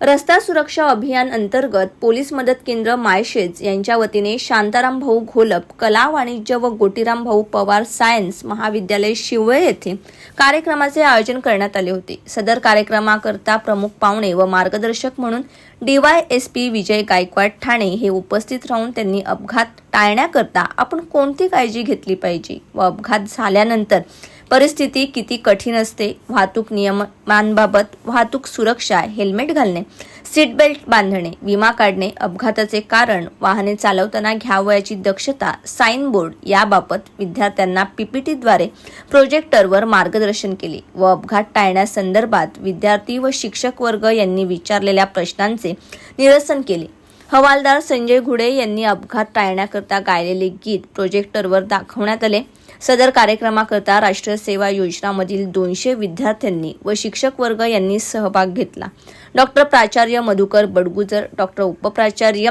रस्ता सुरक्षा अभियान अंतर्गत पोलीस मदत केंद्र मायशेज यांच्या वतीने शांताराम भाऊ घोलप कला वाणिज्य व गोटीराम भाऊ पवार सायन्स महाविद्यालय शिवळे येथे कार्यक्रमाचे आयोजन करण्यात आले होते. सदर कार्यक्रमाकरता प्रमुख पाहुणे व मार्गदर्शक म्हणून DY S P Vijay Gaikwad Thane हे उपस्थित राहून त्यांनी अपघात टाळण्याकरता आपण कोणती काळजी घेतली पाहिजे व अपघात झाल्यानंतर परिस्थिती किती कठीण असते वाहतूक नियमांबाबत वाहतूक सुरक्षा हेल्मेट घालणे सीट बेल्ट बांधणे विमा काढणे अपघाताचे कारण वाहने चालवताना घ्यावयाची दक्षता साईन बोर्ड याबाबत विद्यार्थ्यांना पीपीटीद्वारे प्रोजेक्टरवर मार्गदर्शन केले व अपघात टाळण्यासंदर्भात विद्यार्थी व शिक्षक वर्ग यांनी विचारलेल्या प्रश्नांचे निरसन केले. हवालदार संजय घुडे यांनी अपघात टाळण्याकरता गायलेले गीत प्रोजेक्टरवर दाखवण्यात आले. सदर कार्यक्रमाकरता राष्ट्रीय सेवा योजनामधील दोनशे विद्यार्थ्यांनी व शिक्षक वर्ग यांनी सहभाग घेतला. डॉक्टर प्राचार्य मधुकर बडगुजर डॉक्टर उपप्राचार्य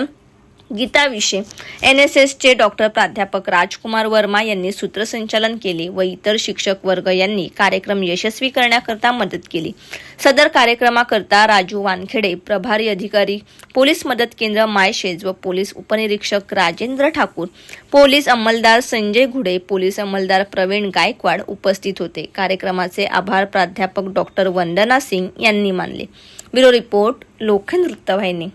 गीताविषयी. एन एस एसचे डॉक्टर प्राध्यापक राजकुमार वर्मा यांनी सूत्रसंचालन केले व इतर शिक्षक वर्ग यांनी कार्यक्रम यशस्वी करण्याकरता मदत केली. सदर कार्यक्रमाकरता राजू वानखेडे प्रभारी अधिकारी पोलीस मदत केंद्र मायशेज व पोलीस उपनिरीक्षक राजेंद्र ठाकूर पोलीस अंमलदार संजय घुडे पोलीस अंमलदार प्रवीण गायकवाड उपस्थित होते. कार्यक्रमाचे आभार प्राध्यापक डॉक्टर वंदना सिंग यांनी मानले. ब्युरो रिपोर्ट लोखंड वृत्तवाहिनी